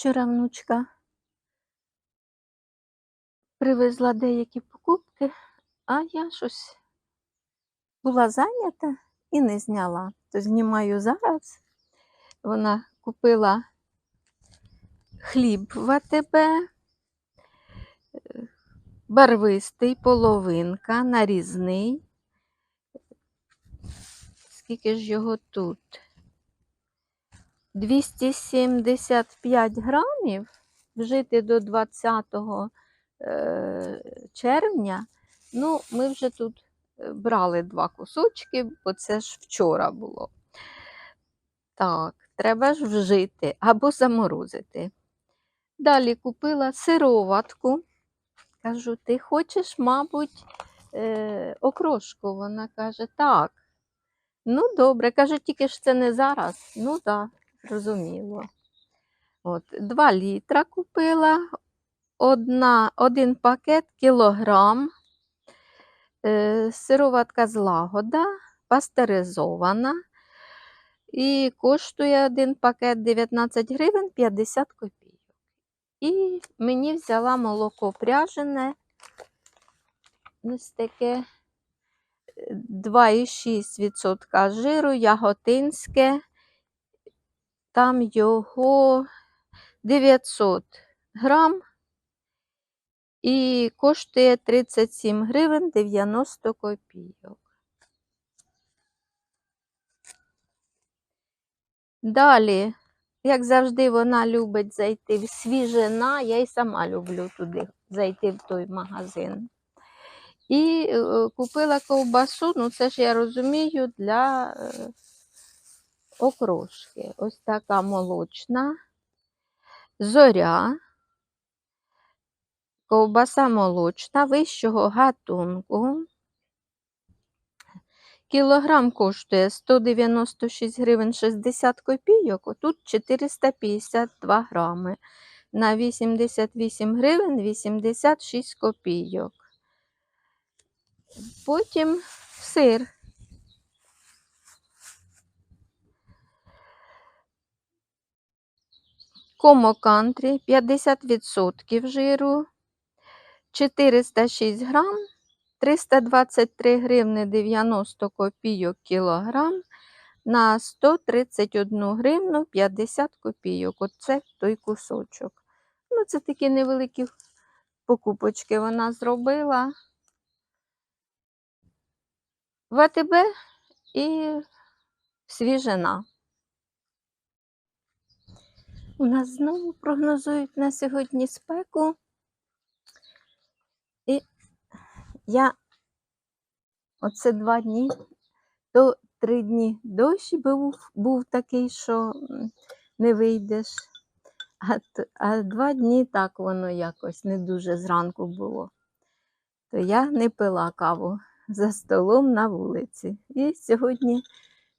Вчора внучка привезла деякі покупки, а я щось була зайнята і не зняла. То знімаю зараз. Вона купила хліб в АТБ, е, барвистий, половинка, нарізний. Скільки ж його тут? 275 грамів вжити до 20 е, червня. Ну, ми вже тут е, брали два кусочки, бо це ж вчора було. Так, треба ж вжити або заморозити. Далі купила сироватку. Кажу, ти хочеш, мабуть, е, окрошку? Вона каже, так. Ну, добре, каже, тільки ж це не зараз. Ну так, зрозуміло. От, 2 літра купила, одна, один пакет кілограм, е, сироватка злагода, пастеризована. І коштує один пакет 19 гривень 50 копійок. І мені взяла молоко пряжене, ось таке 2,6% жиру, яготинське, там його 900 грам і коштує 37 гривень 90 копійок. Далі, як завжди, вона любить зайти в свіжина, я й сама люблю туди зайти в той магазин. І е, купила ковбасу, ну це ж я розумію, для е, окрошки. Ось така молочна, зоря, ковбаса молочна, вищого гатунку. Кілограм коштує 196 гривень 60 копійок, отут 452 грами. На 88 гривень 86 копійок. Потім сир. Комо кантрі 50% жиру, 406 грам, 323 гривни 90 копійок кілограм на 131 гривну 50 копійок. Оце той кусочок. Ну, це такі невеликі покупочки вона зробила. В АТБ і свіжина. У нас знову прогнозують на сьогодні спеку. І я оце два дні, то три дні дощ був, був такий, що не вийдеш. А, а два дні так воно якось не дуже зранку було. То я не пила каву за столом на вулиці. І сьогодні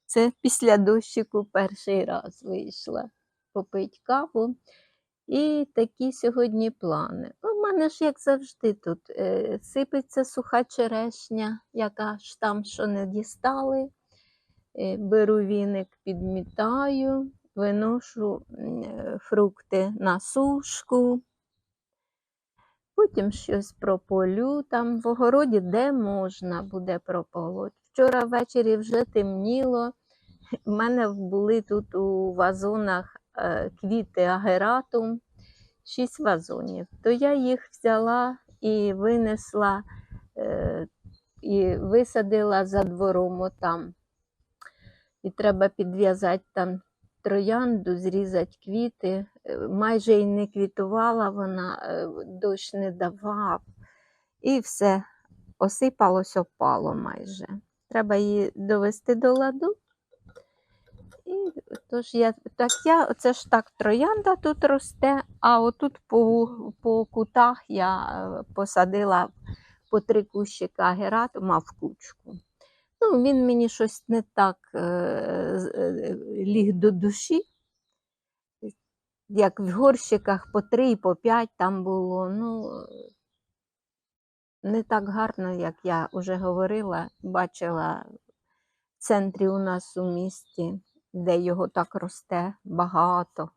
це після дощику перший раз вийшла попити каву. І такі сьогодні плани. У мене ж, як завжди, тут е, сипеться суха черешня, яка ж там що не дістали. Е, беру віник, підмітаю, виношу е, фрукти на сушку. Потім щось прополю там в огороді, де можна буде прополоть. Вчора ввечері вже темніло. У мене були тут у вазонах квіти агератум, шість вазонів. То я їх взяла і винесла е, і висадила за двором отам. І треба підв'язати там троянду, зрізати квіти. Е, Майже і не квітувала вона, е, дощ не давав. І все осипалось, опало майже. Треба її довести до ладу. І тож я, так я, це ж так троянда тут росте, а отут по, по кутах я е, посадила по три кущика гератума в кучку. Ну, він мені щось не так е, е, ліг до душі, як в горщиках по три і по п'ять там було. Ну, не так гарно, як я вже говорила, бачила в центрі у нас у місті, де його так росте багато.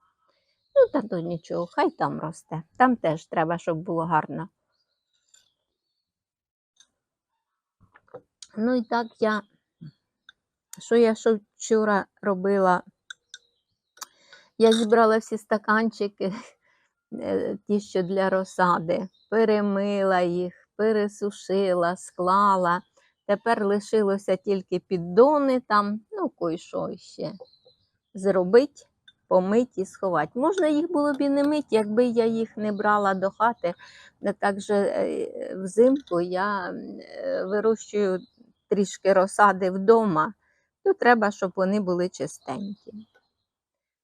Ну, та то нічого, хай там росте. Там теж треба, щоб було гарно. Ну і так я, що я що вчора робила? Я зібрала всі стаканчики, е, ті, що для розсади, перемила їх, пересушила, склала. Тепер лишилося тільки піддони там, ну, кой-що ще зробити, помити і сховати. Можна їх було б і не мити, якби я їх не брала до хати. Так же е, взимку я е, вирощую трішки розсади вдома, то треба, щоб вони були чистенькі.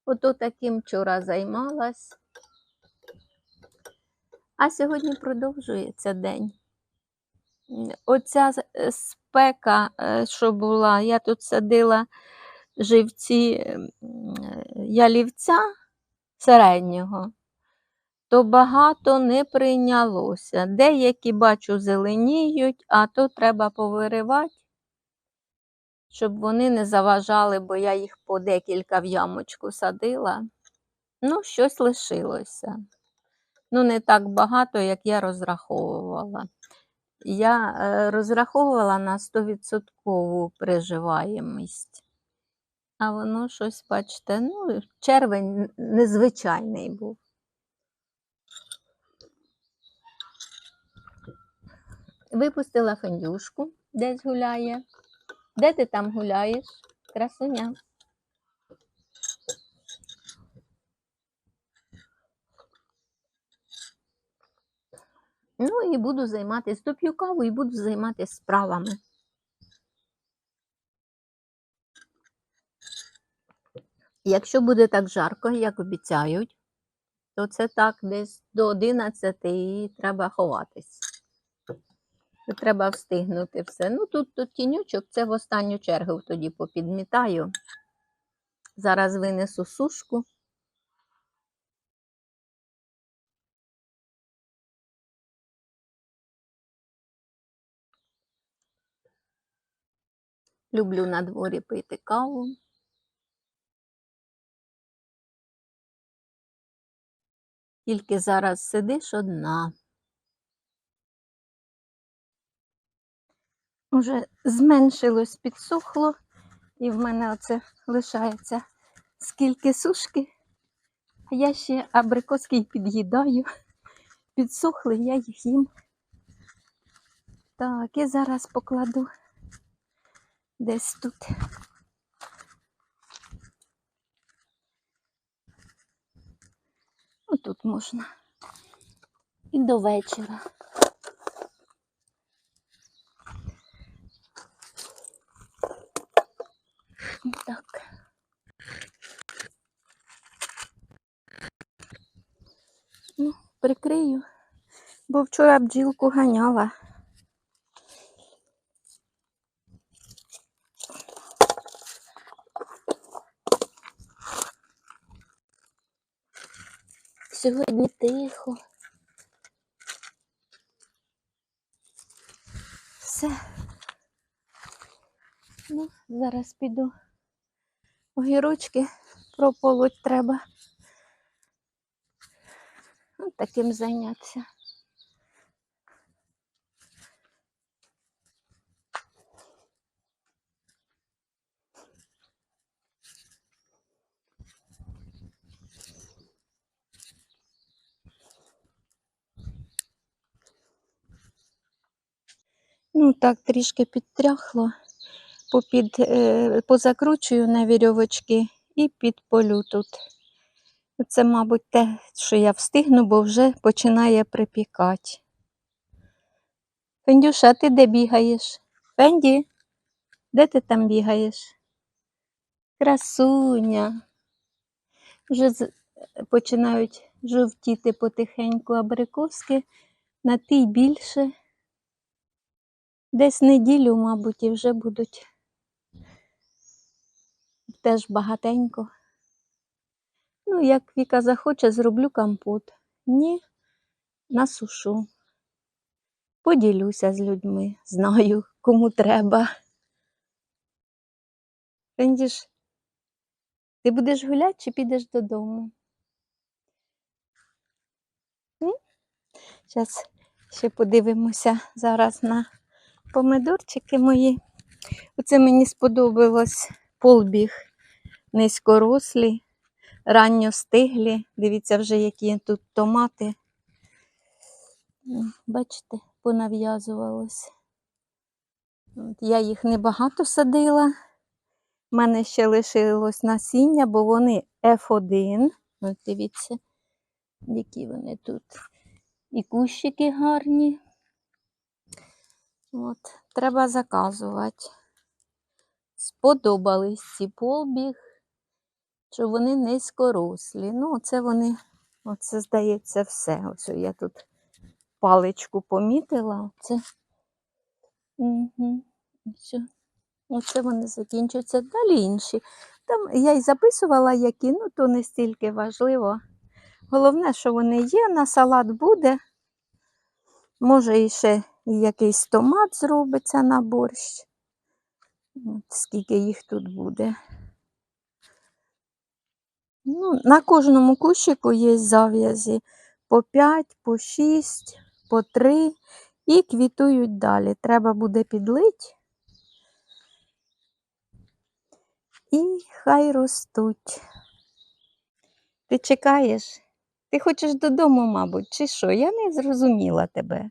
Ото таким вчора займалась. А сьогодні продовжується день. Оця е, спека, е, що була, я тут садила живці ялівця середнього, то багато не прийнялося. Деякі, бачу, зеленіють, а то треба повиривати, щоб вони не заважали, бо я їх по декілька в ямочку садила. Ну, щось лишилося. Ну, не так багато, як я розраховувала. Я е, розраховувала на 100% приживаємість. А воно щось, бачите, ну, червень незвичайний був. Випустила фендюшку, десь гуляє. Де ти там гуляєш? Красуня. І буду займатися, доп'ю каву і буду займатися справами. Якщо буде так жарко, як обіцяють, то це так десь до 11 і треба ховатись. Треба встигнути все. Ну тут, тут тінючок, це в останню чергу тоді попідмітаю. Зараз винесу сушку. Люблю на дворі пити каву. Тільки зараз сидиш одна. Уже зменшилось, підсохло, і в мене оце лишається скільки сушки. А я ще абрикоски під'їдаю. Підсохли, я їх їм. Так, і зараз покладу десь тут. Отут можна. І до вечора. Так. Ну, прикрию, бо вчора бджілку ганяла. Сьогодні тихо. Все. Ну, зараз піду. Огірочки прополоть треба. Ну, таким зайнятися. Ну, так, трішки підтряхло. Попід, е, позакручую на вірьовочки і підполю тут. Це, мабуть, те, що я встигну, бо вже починає припікати. Фендюша, ти де бігаєш? Фенді, де ти там бігаєш? Красуня. Вже починають жовтіти потихеньку абрикоски, на тій більше. Десь неділю, мабуть, і вже будуть теж багатенько. Ну, як Віка захоче, зроблю компот. Ні, насушу. Поділюся з людьми, знаю, кому треба. Фендіш, ти будеш гуляти чи підеш додому? Зараз ще подивимося зараз на помидорчики мої. Оце мені сподобалось полбіг низькорослі, ранньостиглі. Дивіться вже, які тут томати. Бачите, понав'язувалось. Я їх небагато садила. У мене ще лишилось насіння, бо вони F1. От дивіться, які вони тут. І кущики гарні. От, треба заказувати. Сподобались ці полбіг, що вони низькорослі. Ну, оце вони, оце, здається, все. Ось я тут паличку помітила. Оце. Угу. Оце вони закінчуються. Далі інші. Там я й записувала, які, ну то не стільки важливо. Головне, що вони є, на салат буде. Може, і ще і якийсь томат зробиться на борщ. От скільки їх тут буде. Ну, на кожному кущику є зав'язі по 5, по 6, по 3 і квітують далі. Треба буде підлить. І хай ростуть. Ти чекаєш? Ти хочеш додому, мабуть, чи що? Я не зрозуміла тебе.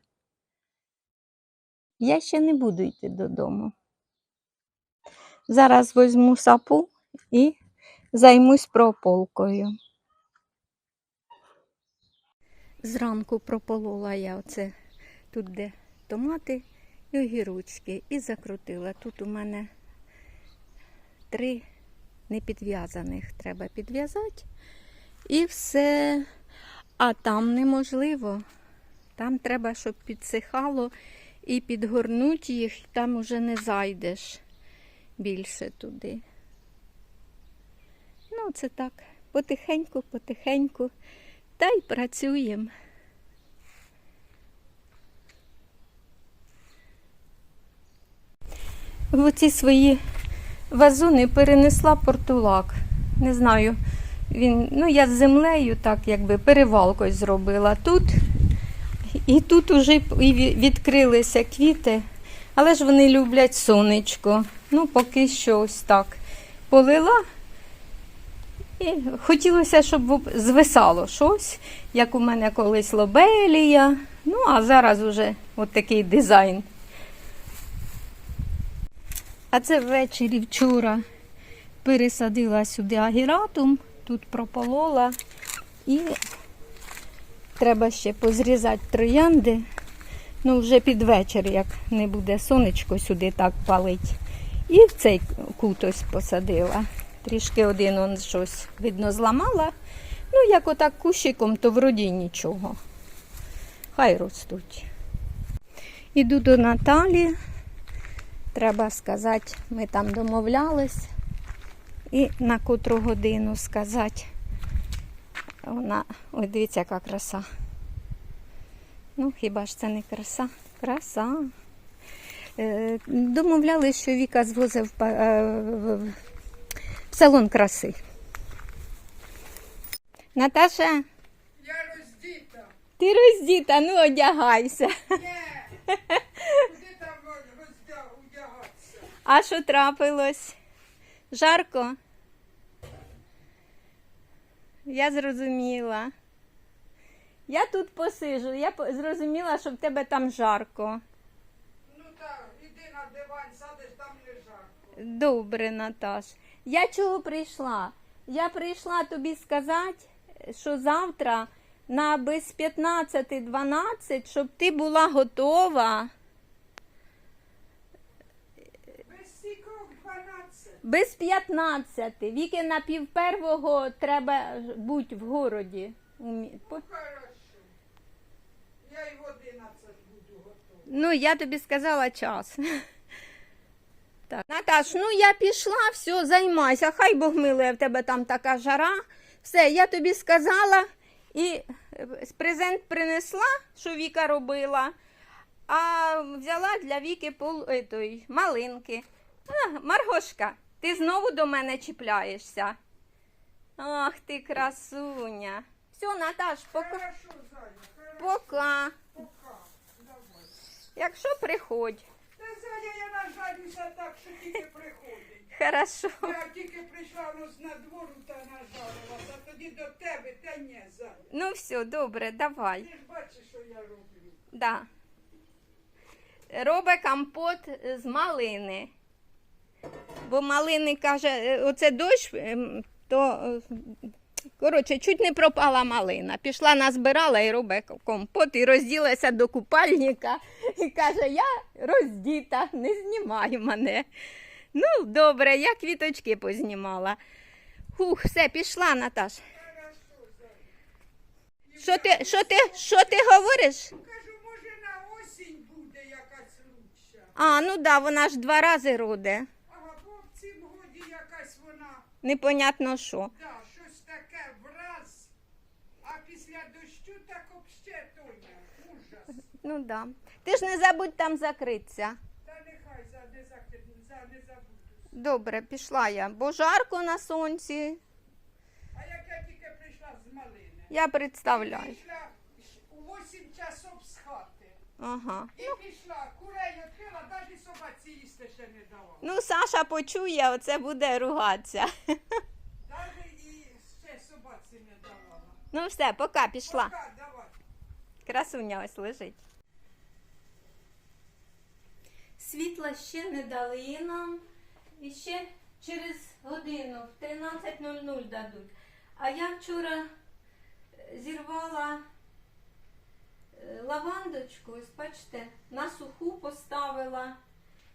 Я ще не буду йти додому. Зараз візьму сапу і займусь прополкою. Зранку прополола я оце тут, де томати і огірочки, і закрутила. Тут у мене три непідв'язаних треба підв'язати. І все. А там неможливо. Там треба, щоб підсихало і підгорнути їх, і там уже не зайдеш більше туди. Ну, це так, потихеньку, потихеньку. Та й працюємо. В оці свої вазони перенесла портулак. Не знаю, він, ну я з землею так якби перевалкою зробила тут. І тут уже відкрилися квіти, але ж вони люблять сонечко. Ну, поки що ось так. Полила. І хотілося, щоб звисало щось, як у мене колись лобелія. Ну, а зараз уже от такий дизайн. А це ввечері вчора пересадила сюди агіратум, тут прополола і треба ще позрізати троянди. Ну, вже під вечір, як не буде сонечко сюди так палить. І в цей кут ось посадила. Трішки один он щось видно зламала. Ну, як отак кущиком, то вроді нічого. Хай ростуть. Іду до Наталі. Треба сказати, ми там домовлялись. І на котру годину сказати. Вона, ой, дивіться, яка краса. Ну, хіба ж це не краса? Краса. Е, домовлялись, що Віка звозив в, е, в, салон краси. Наташа, Я роздіта. ти роздіта, ну одягайся. Ні. Куди там роздя... одягатися? А що трапилось? Жарко? Я зрозуміла. Я тут посижу. Я зрозуміла, що в тебе там жарко. Ну так, іди на диван, садиш, там не жарко. Добре, Наташ. Я чого прийшла? Я прийшла тобі сказати, що завтра на без 15-12, щоб ти була готова. Без 15. Віки на пів первого треба бути в городі. У Хорошо. Я й в 11 буду готова. Ну, я тобі сказала час. Так. Наташ, ну я пішла, все, займайся. Хай Бог милує, в тебе там така жара. Все, я тобі сказала і е, презент принесла, що Віка робила, а взяла для Віки пол, е, той, малинки. А, Маргошка, ти знову до мене чіпляєшся. Ах ти красуня. Все, Наташ, пока. Пока. Якщо приходь. Та Зая, я нажалюся так, що тільки приходить. Хорошо. Я тільки прийшла ну, з надвору та нажалилася, а тоді до тебе, та ні, Зая. Ну все, добре, давай. Ти ж бачиш, що я роблю. Да. Робить компот з малини. Бо малини каже, е, оце дощ, ем, то е, коротше, чуть не пропала малина. Пішла назбирала і робить компот, і розділася до купальника і каже, я роздіта, не знімай мене. Ну, добре, я квіточки познімала. Хух, все, пішла, Наташ. Що ти, що ти, що ти говориш? Кажу, може на осінь буде якась лучша. А, ну да, вона ж два рази роде. Ага, бо в цім годі якась вона, Непонятно що. да, щось таке враз, а після дощу так обще тоня. Ужас. Ну да. Ти ж не забудь там закритися. Та нехай за не, зак... за не забуду. Добре, пішла я. Бо жарко на сонці. А як я тільки прийшла з малини, Я представляю. пішла у 8 часов. Ага. І пішла, курей відкрила, навіть собаці їсти ще не дала. Ну, Саша почує, оце буде ругатися. Навіть і ще собаці не давала. Ну все, пока пішла. Пока, давай. Красуня ось лежить. Світла ще не дали нам. І ще через годину в 13.00 дадуть. А я вчора зірвала лавандочку, ось бачите, на суху поставила.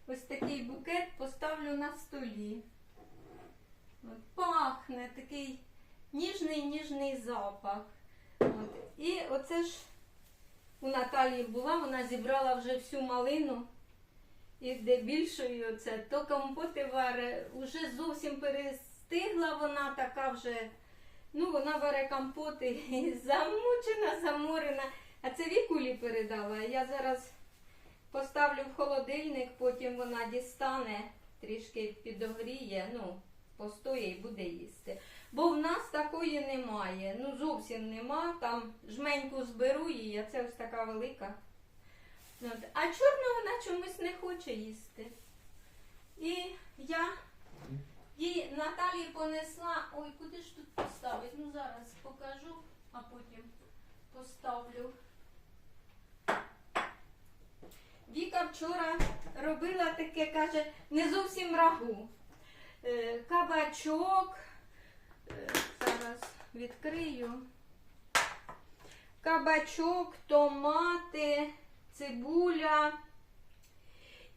Ось такий букет поставлю на столі. От, пахне такий ніжний ніжний запах. От. І оце ж у Наталії була, вона зібрала вже всю малину. І де більшою оце, то компоти варе, вже зовсім перестигла вона така вже. Ну, вона варе компоти і замучена, заморена. А це вікулі передала. Я зараз поставлю в холодильник, потім вона дістане, трішки підогріє, ну, постоє і буде їсти. Бо в нас такої немає. Ну зовсім нема. Там жменьку зберу її, а це ось така велика. От. А чорного вона чомусь не хоче їсти. І я їй Наталії понесла. Ой, куди ж тут поставити? Ну зараз покажу, а потім поставлю. Віка вчора робила таке, каже, не зовсім рагу. Е, Кабачок. Е, Зараз відкрию. Кабачок, томати, цибуля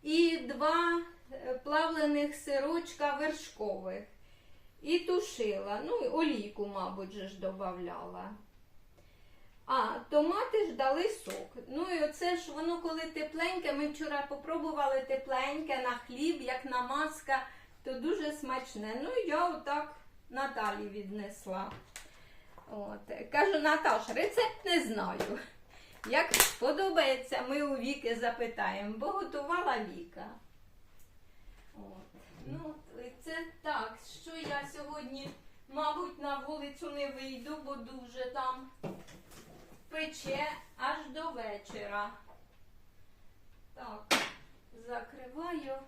і два е, плавлених сирочка вершкових. І тушила. Ну, олійку, мабуть, ж додавала. А, томати ж дали сок. Ну і оце ж воно коли тепленьке, ми вчора попробували тепленьке на хліб, як намазка, то дуже смачне. Ну, я отак Наталі віднесла. От. Кажу, Наташ, рецепт не знаю. Як сподобається, ми у Віки запитаємо, бо готувала Віка. От. Ну, це так, що я сьогодні, мабуть, на вулицю не вийду, бо дуже там пече аж до вечора. Так, закриваю.